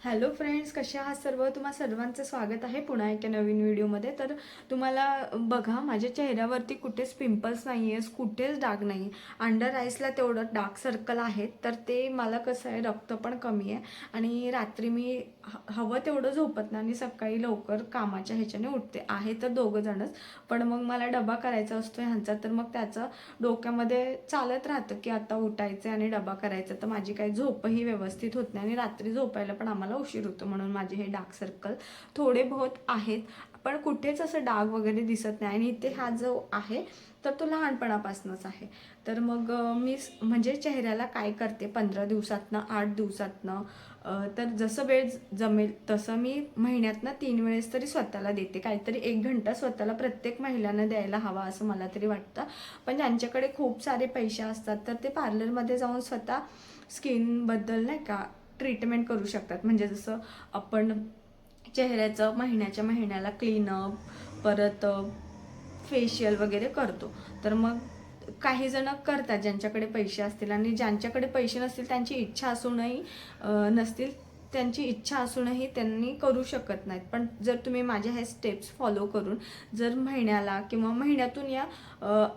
Hello friends कसे आहात सर्व? तुम्हा सर्वांचं स्वागत आहे पुन्हा एका नवीन व्हिडिओमध्ये. तर तुम्हाला बघा माझ्या चेहऱ्यावरती कुठेच पिंपल्स नाही आहे कुठेच डाग नाही अंडर आईसला तेवढं डार्क सर्कल आहेत तर ते मला कसं आहे रक्त पण कमी आहे. आणि रात्री मी ह- हवं तेवढं झोपत नाही आणि सकाळी लवकर कामाच्या ह्याच्याने उठते. आहे तर दोघं जणच. पण मग मला डबा करायचा असतो ह्यांचा तर मग त्याचं डोक्यामध्ये चालत राहतं की आता उठायचं आणि डबा करायचा. तर माझी काही झोपही व्यवस्थित होत नाही आणि रात्री झोपायला पण आम्हाला मला उशीर होतो म्हणून माझे हे डार्क सर्कल थोडे बहुत आहेत. पण कुठेच असं डाग वगैरे दिसत नाही आणि इथे हा जो आहे तर तो लहानपणापासूनच आहे. तर मग मी म्हणजे चेहऱ्याला काय करते? पंधरा दिवसातनं आठ दिवसातनं तर जसं वेळ जमेल तसं मी महिन्यातनं तीन वेळेस तरी स्वतःला देते. काहीतरी एक घंटा स्वतःला प्रत्येक महिलांना द्यायला हवा असं मला तरी वाटतं. पण ज्यांच्याकडे खूप सारे पैसे असतात तर ते पार्लरमध्ये जाऊन स्वतः स्किनबद्दल नाही का ट्रीटमेंट करू शकतात. म्हणजे जसं आपण चेहऱ्याचं महिन्याच्या महिन्याला क्लीनअप परत फेशियल वगैरे करतो. तर मग काही जण करतात ज्यांच्याकडे पैसे असतील आणि ज्यांच्याकडे पैसे नसतील त्यांची इच्छा असूनही नसतील त्यांची इच्छा असूनही त्यांनी करू शकत नाहीत. पण जर तुम्ही माझ्या ह्या स्टेप्स फॉलो करून जर महिन्याला किंवा महिन्यातून या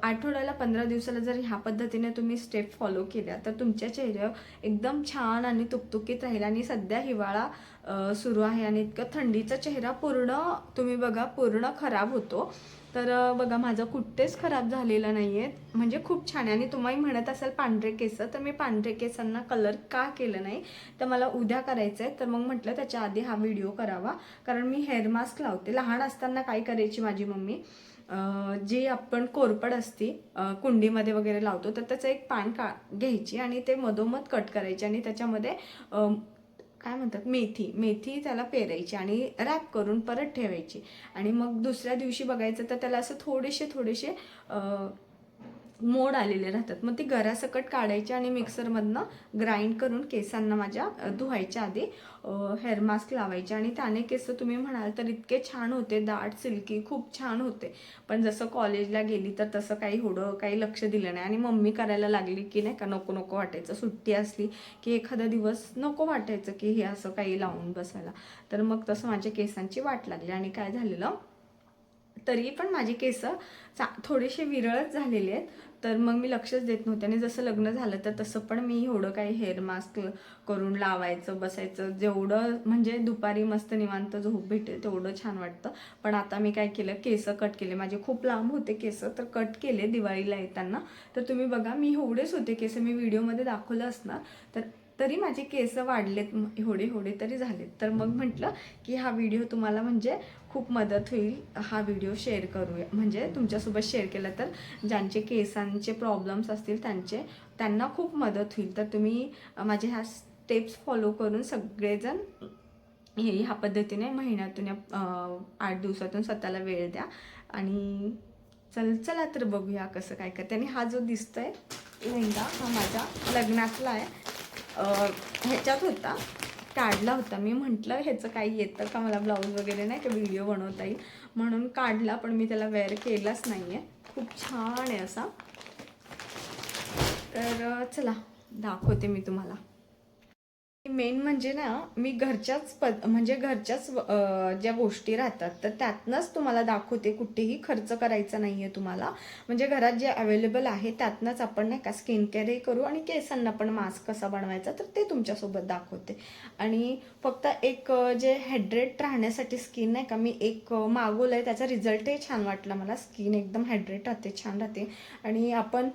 आठवड्याला पंधरा दिवसाला जर ह्या पद्धतीने तुम्ही स्टेप फॉलो केल्या तर तुमच्या चेहऱ्यावर एकदम छान आणि तुकतुकीत राहील आणि सध्या हिवाळा सुरू आहे आणि इतकं थंडीचा चेहरा पूर्ण तुम्ही बघा पूर्ण खराब होतो. तर बघा माझं कुठेच खराब झालेलं नाही आहेत म्हणजे खूप छान आहे. आणि तुम्ही म्हणत असाल पांढरे केस तर मी पांढरे केसांना कलर का केलं नाही? तर मला उद्या करायचं आहे तर मग म्हटलं त्याच्या आधी हा व्हिडिओ करावा. कारण मी हेअर मास्क लावते. लहान असताना काय करायची माझी मम्मी? जी आपण कोरपड असती कुंडीमध्ये वगैरे लावतो तर त्याचं एक पान का घ्यायची आणि ते मधोमध कट करायचे. आणि त्याच्यामध्ये काय म्हणतात मेथी. मेथी त्याला पेरायची आणि रॅप करून परत ठेवायची. आणि मग दुसऱ्या दिवशी बघायचं तर त्याला असं थोडेसे थोडेसे मोड आलेले राहतात. मग ती घरासकट काढायची आणि मिक्सरमधनं ग्राइंड करून केसांना माझ्या धुवायच्या आधी हेअर मास्क लावायचे. आणि त्याने केस तुम्ही म्हणाल तर इतके छान होते. दाट सिल्की खूप छान होते. पण जसं कॉलेजला गेली तर तसं काही होडं काही लक्ष दिलं नाही. आणि मम्मी करायला लागली की नाही का नको नको वाटायचं. सुट्टी असली की एखादा दिवस नको वाटायचं की हे असं काही लावून बसायला. तर मग तसं माझ्या केसांची वाट लागली आणि काय झालेलं तरी पण माझे केस चा थोडेसे विरळच झालेले आहेत. तर मग मी लक्षच देत नव्हते. आणि जसं लग्न झालं तर तसं पण मी एवढं काही हेअर मास्क करून लावायचं बसायचं जेवढं म्हणजे दुपारी मस्त निवांत झोप भेटेल तेवढं छान वाटतं. पण आता मी काय केलं केस कट केले. माझे खूप लांब होते केस तर कट केले दिवाळीला येताना. तर तुम्ही बघा मी एवढेच होते केस. मी व्हिडिओमध्ये दाखवलं असणार. तर तरी माझे केस वाढलेत एवढे एवढे तरी झालेत. तर मग म्हटलं की हा व्हिडिओ तुम्हाला म्हणजे खूप मदत होईल. हा व्हिडिओ शेअर करूया. म्हणजे तुमच्यासोबत शेअर केला तर ज्यांचे केसांचे प्रॉब्लेम्स असतील त्यांचे त्यांना खूप मदत होईल. तर तुम्ही माझे ह्या स्टेप्स फॉलो करून सगळेजण हे ह्या पद्धतीने महिन्यातून या आठ दिवसातून स्वतःला वेळ द्या. आणि चल चला तर बघूया कसं काय करते. आणि हा जो दिसतोय लेहंगा हा माझ्या लग्नातला आहे. ह्याच्यात होता. काढला होता. मी म्हटलं ह्याचं काही येतं का? मला ब्लाऊज वगैरे नाही का? व्हिडिओ बनवता येईल. म्हणून काढला पण मी त्याला वेअर केलाच नाही आहे खूप छान आहे असा. तर चला दाखवते मी तुम्हाला. मेन म्हणजे ना मी घरच्याच पद म्हणजे घरच्याच ज्या गोष्टी राहतात तर त्यातनंच तुम्हाला दाखवते कुठेही खर्च करायचा नाही आहे तुम्हाला. म्हणजे घरात जे अवेलेबल आहे त्यातनंच आपण नाही का स्किन केअरही करू आणि केसांना पण मास्क कसा बनवायचा तर ते तुमच्यासोबत दाखवते. आणि फक्त एक जे हायड्रेट राहण्यासाठी स्किन नाही का मी एक मागवलं आहे त्याचा रिझल्टही छान वाटला मला. स्किन एकदम हायड्रेट राहते छान राहते. आणि आपण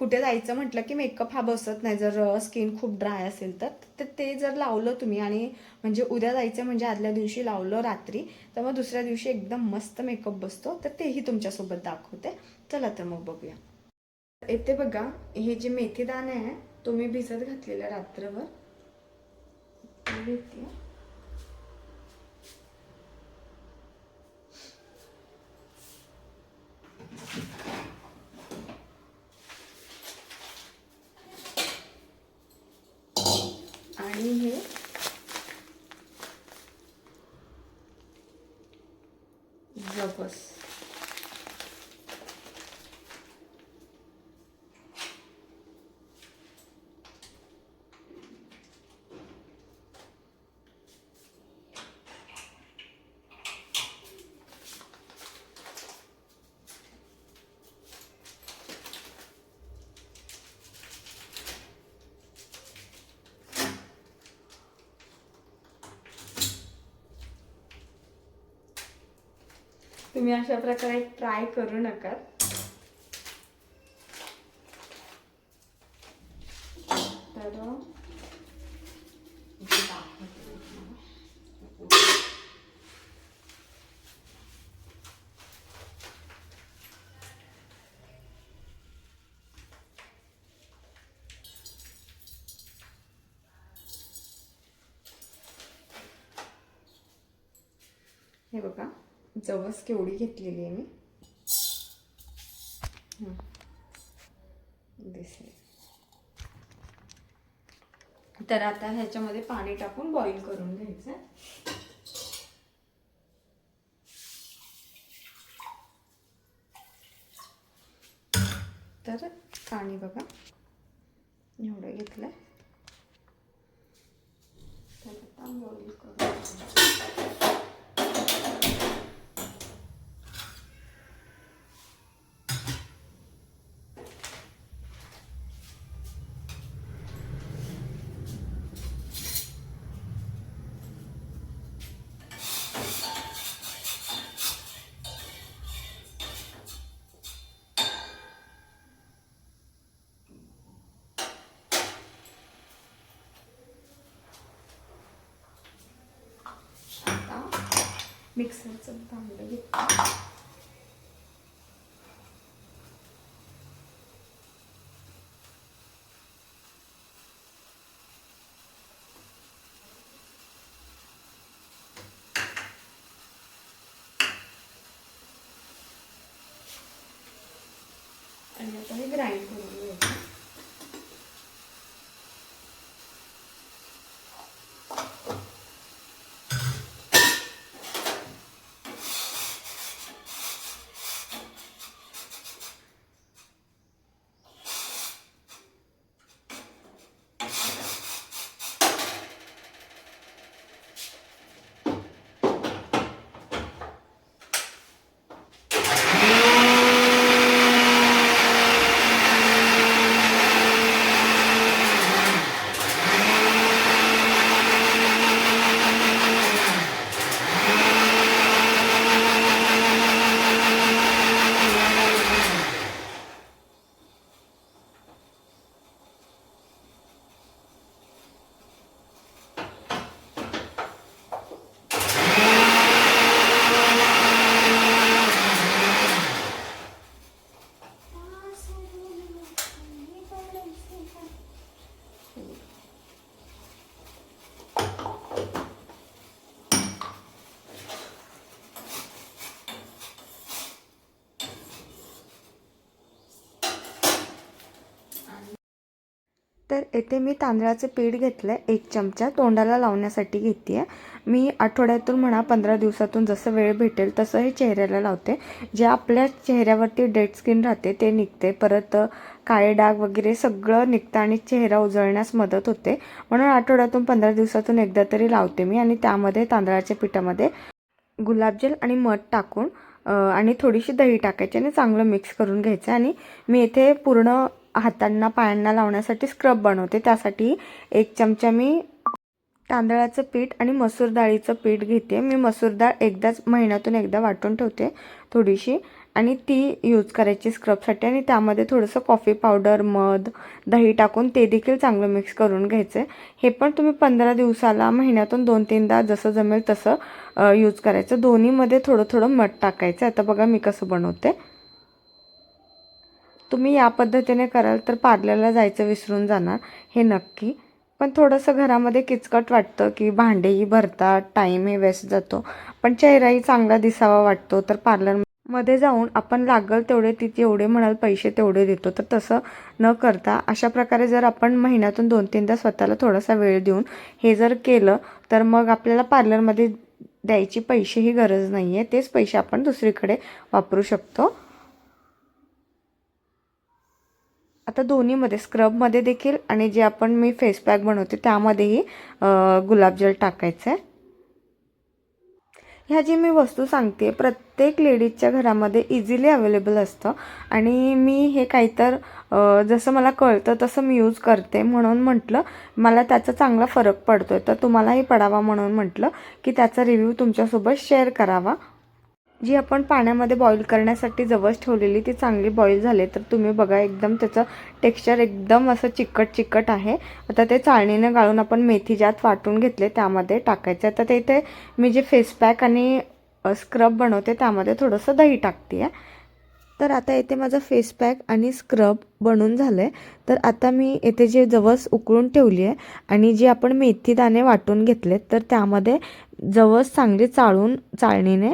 कुठे जायचं म्हटलं की मेकअप हा बसत नाही. जर स्किन खूप ड्राय असेल तर तर ते जर लावलं तुम्ही आणि म्हणजे उद्या जायचं म्हणजे आदल्या दिवशी लावलं रात्री तर मग दुसऱ्या दिवशी एकदम मस्त मेकअप बसतो. तर तेही तुमच्यासोबत दाखवते. चला तर मग बघूया. येते बघा हे जे मेथी दाणे आहे तो मी भिजत घातलेला रात्रभर ते घेते. आणि हे जबस तुम्ही अशा प्रकारे ट्राय करू नका. तर हे बघा. जवस केवढी घेतलेली आहे मी? दिसले. तर आता ह्याच्यामध्ये पाणी टाकून बॉईल करून घ्यायचं. तर पाणी बघा. एवढं घेतलं तर आता बॉईल करून मिक्सरचं भांडं घेतलं आणि आता हे ग्राइंड करून घ्यायचं तर येथे मी तांदळाचं पीठ घेतलं आहे एक चमचा तोंडाला लावण्यासाठी घेते आहे मी आठवड्यातून म्हणा पंधरा दिवसातून जसं वेळ भेटेल तसं हे चेहऱ्याला लावते. जे आपल्या चेहऱ्यावरती डेड स्किन राहते ते निघते. परत काळे डाग वगैरे सगळं निघतं आणि चेहरा उजळण्यास मदत होते. म्हणून आठवड्यातून पंधरा दिवसातून एकदा तरी लावते मी आणि त्यामध्ये तांदळाच्या पिठामध्ये गुलाबजल आणि मध टाकून आणि थोडीशी दही टाकायची आणि चांगलं मिक्स करून घ्यायचं. आणि मी इथे पूर्ण हातांना पायांना लावण्यासाठी स्क्रब बनवते. त्यासाठी एक चमचा मी तांदळाचं पीठ आणि मसूर डाळीचं पीठ घेते. मी मसूर डाळ एकदाच महिन्यातून एकदा वाटून ठेवते थोडीशी आणि ती यूज करायची स्क्रबसाठी आणि त्यामध्ये थोडंसं कॉफी पावडर मध दही टाकून ते देखील चांगलं मिक्स करून घ्यायचं. हे पण तुम्ही पंधरा दिवसाला महिन्यातून दोन तीनदा जसं जमेल तसं यूज करायचं. दोन्हीमध्ये थोडं थोडं मध टाकायचं. आता बघा मी कसं बनवते. तुम्ही या पद्धतीने कराल तर पार्लरला जायचं विसरून जाणार हे नक्की. पण थोडंसं घरामध्ये किचकट वाटतं की भांडेही भरतात टाईमही वेस्ट जातो. पण चेहराही चांगला दिसावा वाटतो तर पार्लरमध्ये जाऊन आपण लागल तेवढे तिथे एवढे म्हणाल पैसे तेवढे देतो. तर तसं न करता अशा प्रकारे जर आपण महिन्यातून दोन तीनदा स्वतःला थोडासा वेळ देऊन हे जर केलं तर मग आपल्याला पार्लरमध्ये द्यायची पैसेही गरज नाही आहे तेच पैसे आपण दुसरीकडे वापरू शकतो. आता दोन्हीमध्ये स्क्रबमध्ये देखील आणि जे आपण मी फेस पॅक बनवते त्यामध्येही गुलाबजल टाकायचं आहे ह्या जी मी वस्तू सांगते प्रत्येक लेडीजच्या घरामध्ये इझिली अवेलेबल असतं. आणि मी हे काहीतर जसं मला कळतं तसं मी यूज करते. म्हणून म्हटलं मला त्याचा चांगला फरक पडतो आहे तर तुम्हालाही पडावा म्हणून म्हटलं की त्याचा रिव्ह्यू तुमच्यासोबत शेअर करावा. जी आपण पाण्यामध्ये बॉईल करण्यासाठी जवस ठेवलेली ती चांगली बॉईल झाले तर तुम्ही बघा एकदम त्याचं टेक्स्चर एकदम असं चिकट चिकट आहे. आता ते चाळणीने गाळून आपण मेथी ज्यात वाटून घेतले त्यामध्ये टाकायचं आता ते इथे मी जे फेस पॅक आणि स्क्रब बनवते त्यामध्ये थोडंसं दही टाकते आहे तर आता इथे माझं फेस पॅक आणि स्क्रब बनून झालं आहे तर आता मी येथे जे जवस उकळून ठेवली आहे आणि जे आपण मेथी दाणे वाटून घेतलेत तर त्यामध्ये जवस चांगली चाळून चाळणीने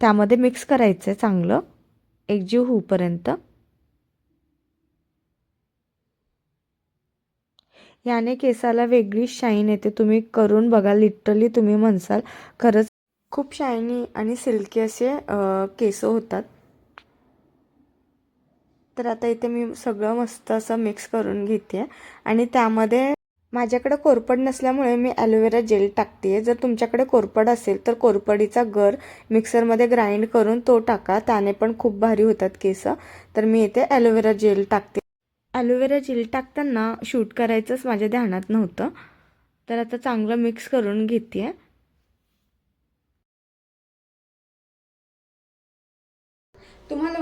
त्यामध्ये मिक्स करायचं आहे चांगलं एकजीव होऊपर्यंत. याने केसाला वेगळी शाईन येते. तुम्ही करून बघा. लिटरली तुम्ही म्हणसाल. खरंच खूप शायनी आणि सिल्की असे केस होतात. तर आता इथे मी सगळं मस्त असं मिक्स करून घेते आणि त्यामध्ये माझ्याकडे कोरपड नसल्यामुळे मी ॲलोवेरा जेल टाकते जर तुमच्याकडे कोरपड असेल तर कोरपडीचा गर मिक्सरमध्ये ग्राइंड करून तो टाका. त्याने पण खूप भारी होतात केस. तर मी इथे ॲलोवेरा जेल टाकते. ॲलोवेरा जेल टाकताना शूट करायचंच माझ्या ध्यानात नव्हतं. तर आता चांगलं मिक्स करून घेते आहे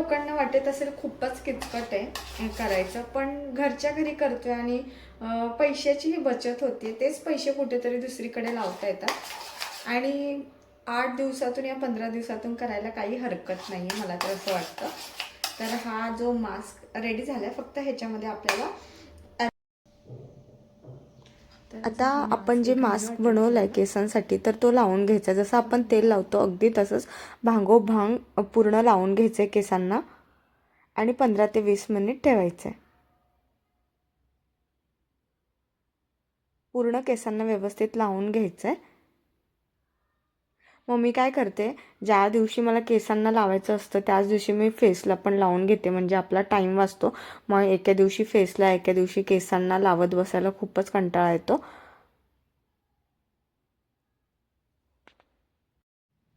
लोकांना वाटत असेल खूपच किचकट आहे करायचं. पण घरच्या घरी करतोय आणि पैशाचीही बचत होते तेच पैसे कुठेतरी दुसरीकडे लावता येतात. आणि आठ दिवसातून या पंधरा दिवसातून करायला काही हरकत नाही आहे मला तर असं वाटतं. तर हा जो मास्क रेडी झाला आहे फक्त ह्याच्यामध्ये आपल्याला आता आपण जे मास्क बनवलं आहे केसांसाठी तर तो लावून घ्यायचा. जसं आपण तेल लावतो अगदी तसंच भांगोभांग पूर्ण लावून घ्यायचं आहे केसांना आणि पंधरा ते वीस मिनिट ठेवायचं आहे पूर्ण केसांना व्यवस्थित लावून घ्यायचं आहे मग मी काय करते ज्या दिवशी मला केसांना लावायचं असतं त्याच दिवशी मी फेसला पण लावून घेते. म्हणजे आपला टाईम वाचतो. मग एका दिवशी फेसला एका दिवशी केसांना लावत बसायला खूपच कंटाळा येतो.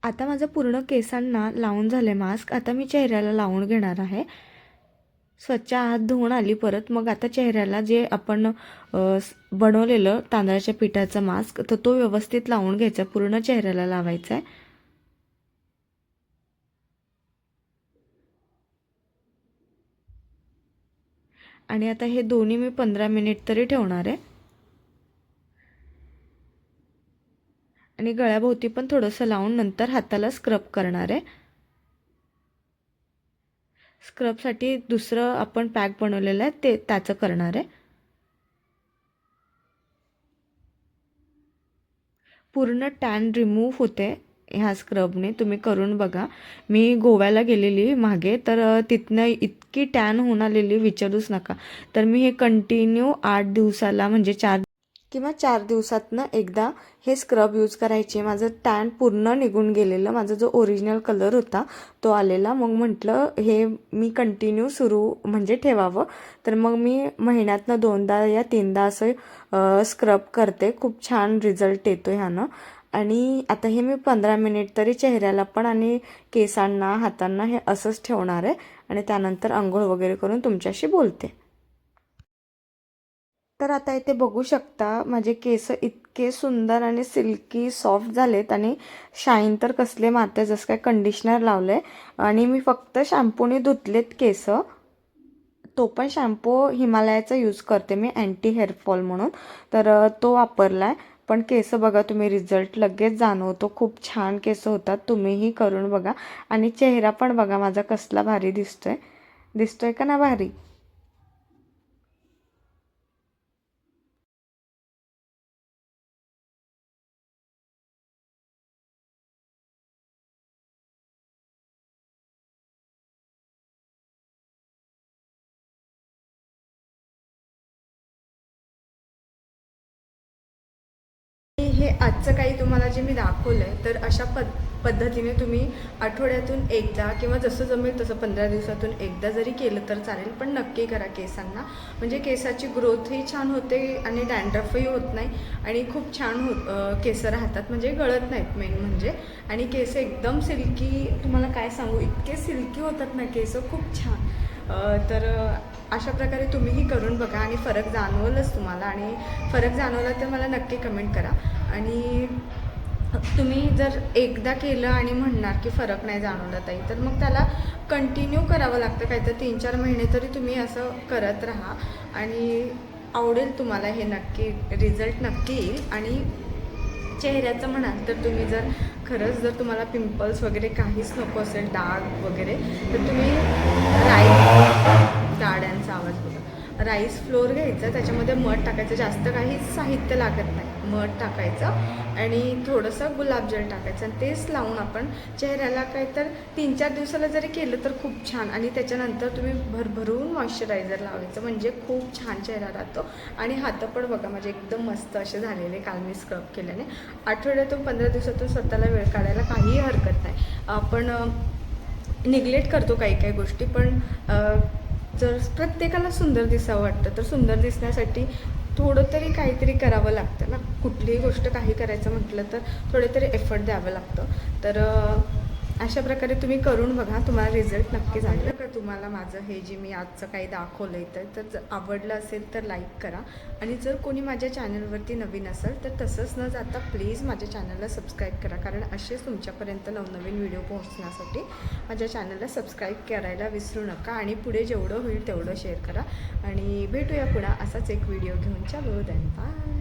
आता माझं पूर्ण केसांना लावून झाले मास्क आता मी चेहऱ्याला लावून घेणार आहे. स्वच्छ हात धुवून आली परत. मग आता चेहऱ्याला जे आपण बनवलेलं तांदळाच्या पिठाचं मास्क तर तो व्यवस्थित लावून घ्यायचा. पूर्ण चेहऱ्याला लावायचा आहे. आणि आता हे दोन्ही मी पंधरा मिनिट तरी ठेवणार आहे. आणि गळ्याभोवती पण थोडंसं लावून नंतर हाताला स्क्रब करणार आहे. स्क्रबसाठी दुसरं आपण पॅक बनवलेलं आहे ते त्याचं करणार आहे. पूर्ण टॅन रिमूव्ह होते ह्या स्क्रबने तुम्ही करून बघा. मी गोव्याला गेलेली मागे तर तिथनं इतकी टॅन होऊन आलेली विचारूच नका. तर मी हे कंटिन्यू आठ दिवसाला म्हणजे चार किंवा चार दिवसातनं एकदा हे स्क्रब यूज करायचे. माझं टॅन पूर्ण निघून गेलेलं. माझा जो ओरिजिनल कलर होता तो आलेला. मग म्हटलं हे मी कंटिन्यू सुरू म्हणजे ठेवावं. तर मग मी महिन्यातनं दोनदा या तीनदा असं स्क्रब करते. खूप छान रिझल्ट येतो ह्यानं. आणि आता हे मी पंधरा मिनिट तरी चेहऱ्याला पण आणि केसांना हातांना हे असंच ठेवणार आहे. आणि त्यानंतर आंघोळ वगैरे करून तुमच्याशी बोलते. तर आता इथे बघू शकता माझे केस इतके सुंदर आणि सिल्की सॉफ्ट झालेत आणि शाईन तर कसले माते जसं काय कंडिशनर लावलं आहे आणि मी फक्त शॅम्पूने धुतलेत केस. तो पण शॅम्पू हिमालयाचा यूज करते मी अँटी हेअरफॉल म्हणून. तर तो वापरला आहे पण केस बघा तुम्ही रिझल्ट लगेच जाणवतो. खूप छान केस होतात. तुम्हीही करून बघा. आणि चेहरा पण बघा माझा कसला भारी दिसतोय. दिसतोय का ना भारी? आजचं काही तुम्हाला जे मी दाखवलं आहे तर अशा पद पद्धतीने तुम्ही आठवड्यातून एकदा किंवा जसं जमेल तसं पंधरा दिवसातून एकदा जरी केलं तर चालेल पण नक्की करा केसांना. म्हणजे केसाची ग्रोथही छान होते आणि डॅन्ड्रफही होत नाही आणि खूप छान हो केसं केस राहतात. म्हणजे गळत नाहीत मेन म्हणजे. आणि केस एकदम सिल्की तुम्हाला काय सांगू इतके सिल्की होतात ना केस खूप छान. तर अशा प्रकारे तुम्हीही करून बघा आणि फरक जाणवलंच तुम्हाला आणि फरक जाणवला तर मला नक्की कमेंट करा. आणि तुम्ही जर एकदा केलं आणि म्हणणार की फरक नाही जाणवला ताई तर मग त्याला कंटिन्यू करावं लागतं. काय तर तीन चार महिने तरी तुम्ही असं करत राहा आणि आवडेल तुम्हाला हे नक्की रिझल्ट नक्की येईल. आणि चेहऱ्याचं म्हणाल तर तुम्ही जर खरंच जर तुम्हाला पिंपल्स वगैरे काहीच नको असेल डाग वगैरे तर तुम्ही राईट गाड्यांचा आवाज बघा राईस फ्लोअर घ्यायचं त्याच्यामध्ये मध टाकायचं जास्त काही साहित्य लागत नाही. मध टाकायचं आणि थोडंसं गुलाबजल टाकायचं. आणि तेच लावून आपण चेहऱ्याला काय तर तीन चार दिवसाला जरी केलं तर खूप छान. आणि त्याच्यानंतर तुम्ही भरभरून मॉइश्चरायझर लावायचं. म्हणजे खूप छान चेहरा राहतो. आणि हातपड बघा माझे एकदम मस्त असे झालेले काल मी स्क्रब केल्याने. आठवड्यातून पंधरा दिवसातून स्वतःला वेळ काढायला काहीही हरकत नाही. आपण निग्लेक्ट करतो काही काही गोष्टी पण जर प्रत्येकाला सुंदर दिसावं वाटतं तर सुंदर दिसण्यासाठी थोडं तरी काहीतरी करावं लागतं ना. कुठलीही गोष्ट काही करायचं म्हटलं तर थोडे तरी एफर्ट द्यावं लागतं. तर अशा प्रकारे तुम्ही करून बघा तुम्हाला रिझल्ट नक्की झालं. का तुम्हाला माझं हे जे मी आजचं काही दाखवलं आहे तर तर जर आवडलं असेल तर लाईक करा. आणि जर कोणी माझ्या चॅनलवरती नवीन असेल तर तसंच न जाता प्लीज माझ्या चॅनलला सबस्क्राईब करा. कारण असेच तुमच्यापर्यंत नवनवीन व्हिडिओ पोहोचण्यासाठी माझ्या चॅनलला सबस्क्राईब करायला विसरू नका. आणि पुढे जेवढं होईल तेवढं शेअर करा. आणि भेटूया पुन्हा असाच एक व्हिडिओ घेऊन. चालू देन बाय